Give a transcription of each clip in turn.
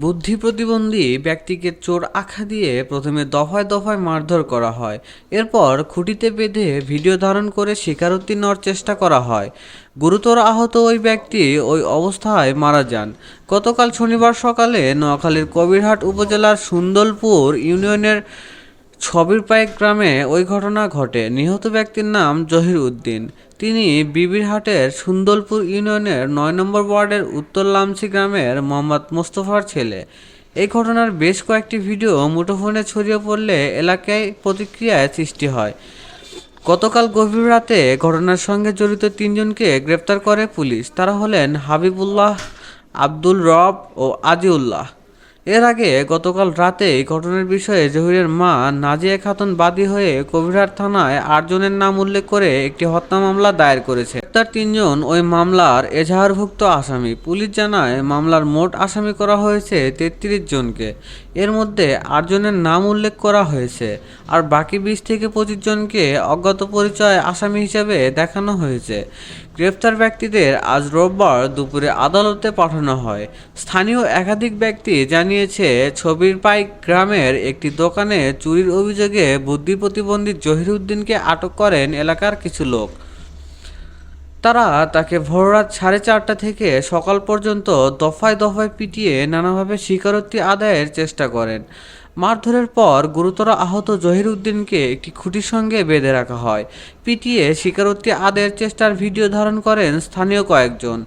বুদ্ধি প্রতিবন্ধী ব্যক্তিকে চোর আখ্যা দিয়ে প্রথমে দফায় দফায় মারধর করা হয়। এরপর খুঁটিতে বেঁধে ভিডিও ধারণ করে স্বীকারোক্তি নেওয়ার চেষ্টা করা হয়। গুরুতর আহত ওই ব্যক্তি ওই অবস্থায় মারা যান। গতকাল শনিবার সকালে নোয়াখালীর কবিরহাট উপজেলার সুন্দরপুর ইউনিয়নের ছবির পাইক গ্রামে ওই ঘটনা ঘটে। নিহত ব্যক্তির নাম জহির উদ্দিন। তিনি বিবিরহাটের সুন্দরপুর ইউনিয়নের নয় নম্বর ওয়ার্ডের উত্তর লামসি গ্রামের মোহাম্মদ মোস্তফার ছেলে। এই ঘটনার বেশ কয়েকটি ভিডিও মুঠোফোনে ছড়িয়ে পড়লে এলাকায় প্রতিক্রিয়ায় সৃষ্টি হয়। গতকাল গভীর রাতে ঘটনার সঙ্গে জড়িত তিনজনকে গ্রেপ্তার করে পুলিশ। তারা হলেন হাবিবুল্লাহ, আব্দুল রব ও আজিউল্লাহ। এর আগে গতকাল রাতে এই ঘটনার বিষয়ে জহিরের মা নাজিয়া খাতুন বাদী হয়ে কবিরহাট থানায় আটজনের নাম উল্লেখ করে একটি হত্যা মামলা দায়ের করেছে। তার তিনজন, ওই মামলার এজাহারভুক্ত আসামি। পুলিশ জানায়, মামলার মোট আসামি করা হয়েছে তেত্রিশ জনকে। এর মধ্যে আটজনের নাম উল্লেখ করা হয়েছে। আর বাকি বিশ থেকে পঁচিশ জনকে অজ্ঞাত পরিচয় আসামি হিসেবে দেখানো হয়েছে। গ্রেপ্তার ব্যক্তিদের আজ রোববার দুপুরে আদালতে পাঠানো হয়। স্থানীয় একাধিক ব্যক্তি জানিয়েছে, ছবির পাইক গ্রামের একটি দোকানে চুরির অভিযোগে বুদ্ধি প্রতিবন্ধী জহিরুদ্দিনকে আটক করেন এলাকার কিছু লোক। তারা তাকে ভোররাত সাড়ে চারটা থেকে সকাল পর্যন্ত দফায় দফায় পিটিয়ে নানাভাবে স্বীকারোক্তি আদায়ের চেষ্টা করেন। মারধরের পর গুরুতর আহত জহিরুদ্দিনকে একটি খুঁটির সঙ্গে বেঁধে রাখা হয়। পিটিয়ে স্বীকারোক্তি আদায়ের চেষ্টার ভিডিও ধারণ করেন স্থানীয় কয়েকজন।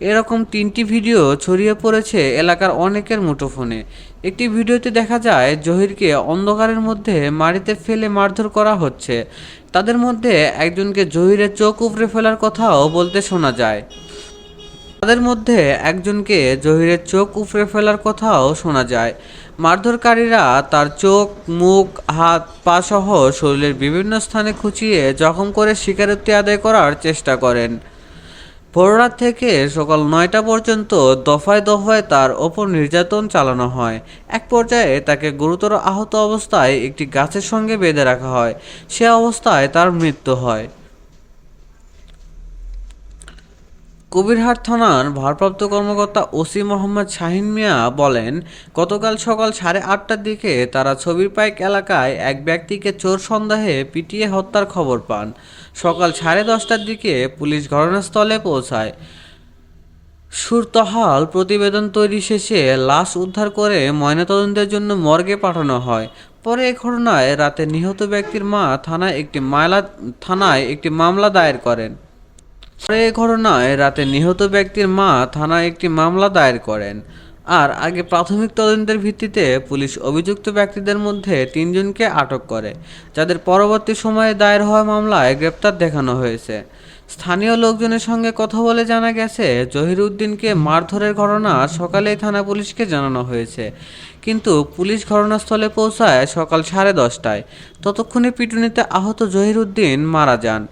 এরকম তিনটি ভিডিও ছড়িয়ে পড়েছে এলাকার অনেকের মুঠোফোনে। একটি ভিডিওতে দেখা যায়, জহিরকে অন্ধকারের মধ্যে মাটিতে ফেলে মারধর করা হচ্ছে। তাদের মধ্যে একজনকে জহিরের চোখ উপড়ে ফেলার কথাও বলতে শোনা যায়। তাদের মধ্যে একজনকে জহিরের চোখ উপড়ে ফেলার কথাও শোনা যায়। মারধরকারীরা তার চোখ, মুখ, হাত, পা সহ শরীরের বিভিন্ন স্থানে খুঁচিয়ে জখম করে স্বীকারোক্তি আদায় করার চেষ্টা করেন। ভোররাত থেকে সকাল নয়টা পর্যন্ত দফায় দফায় তার ওপর নির্যাতন চালানো হয়। এক পর্যায়ে তাকে গুরুতর আহত অবস্থায় একটি গাছের সঙ্গে বেঁধে রাখা হয়। সে অবস্থায় তার মৃত্যু হয়। কবিরহাট থানার ভারপ্রাপ্ত কর্মকর্তা ওসি মোহাম্মদ শাহিন মিয়া বলেন, গতকাল সকাল সাড়ে আটটার দিকে তারা ছবির পাইক এলাকায় এক ব্যক্তিকে চোর সন্দেহে পিটিয়ে হত্যার খবর পান। সকাল সাড়ে দশটার দিকে পুলিশ ঘটনাস্থলে পৌঁছায়। সুরতহাল প্রতিবেদন তৈরি শেষে লাশ উদ্ধার করে ময়নাতদন্তের জন্য মর্গে পাঠানো হয়। পরে এ ঘটনায় রাতে নিহত ব্যক্তির মা থানায় একটি মামলা, থানায় একটি মামলা দায়ের করেন। পরে এ ঘটনায় রাতে নিহত ব্যক্তির মা থানায় একটি মামলা দায়ের করেন। আর আগে প্রাথমিক তদন্তের ভিত্তিতে পুলিশ অভিযুক্ত ব্যক্তিদের মধ্যে তিনজনকে আটক করে, যাদের পরবর্তী সময়ে দায়ের হওয়া মামলায় গ্রেপ্তার দেখানো হয়েছে। স্থানীয় লোকজনের সঙ্গে কথা বলে জানা গেছে জহিরুদ্দিনকে মারধরের ঘটনা সকালেই থানা পুলিশকে জানানো হয়েছে। কিন্তু পুলিশ ঘটনাস্থলে পৌঁছায় সকাল সাড়ে দশটায়। ততক্ষণে পিটুনিতে আহত জহিরুদ্দিন মারা যান।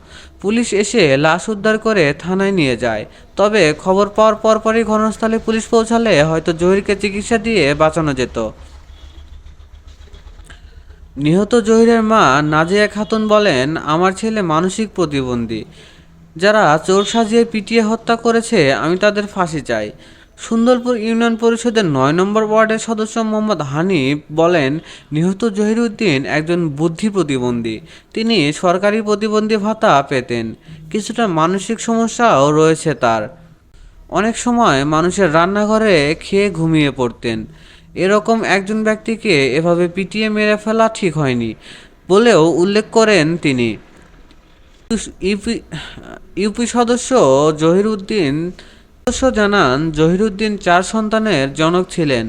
পুলিশ এসে লাশ উদ্ধার করে থানায় নিয়ে যায়। তবে খবর পাওয়ার পরপরই ঘটনাস্থলে পুলিশ পৌঁছালে হয়তো জহিরকে চিকিৎসা দিয়ে বাঁচানো যেত। নিহত জহিরের মা নাজিয়া খাতুন বলেন, আমার ছেলে মানসিক প্রতিবন্ধী। যারা চোর সাজিয়ে পিটিয়ে হত্যা করেছে, আমি তাদের ফাঁসি চাই। সুন্দরপুর ইউনিয়ন পরিষদের নয় নম্বর ওয়ার্ডের সদস্য মোহাম্মদ হানিফ বলেন, নিহত জহিরুদ্দিন একজন বুদ্ধি প্রতিবন্ধী। তিনি সরকারি প্রতিবন্ধী ভাতা পেতেন। কিছুটা মানসিক সমস্যাও রয়েছে তার। অনেক সময় মানুষের রান্নাঘরে খেয়ে ঘুমিয়ে পড়তেন। এরকম একজন ব্যক্তিকে এভাবে পিটিয়ে মেরে ফেলা ঠিক হয়নি বলেও উল্লেখ করেন তিনি। ইউপি ইউপি সদস্য জহিরুদ্দিন সদস্য জানান, জহিরুদ্দিন চার সন্তানের জনক ছিলেন।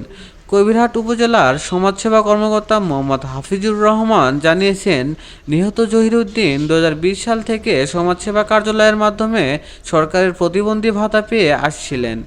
কবিরহাট উপজেলার সমাজসেবা কর্মকর্তা মোহাম্মদ হাফিজুর রহমান জানিয়েছেন, নিহত জহিরুদ্দিন দু হাজার বিশ সাল থেকে সমাজসেবা কার্যালয়ের মাধ্যমে সরকারের প্রতিবন্ধী ভাতা পেয়ে আসছিলেন।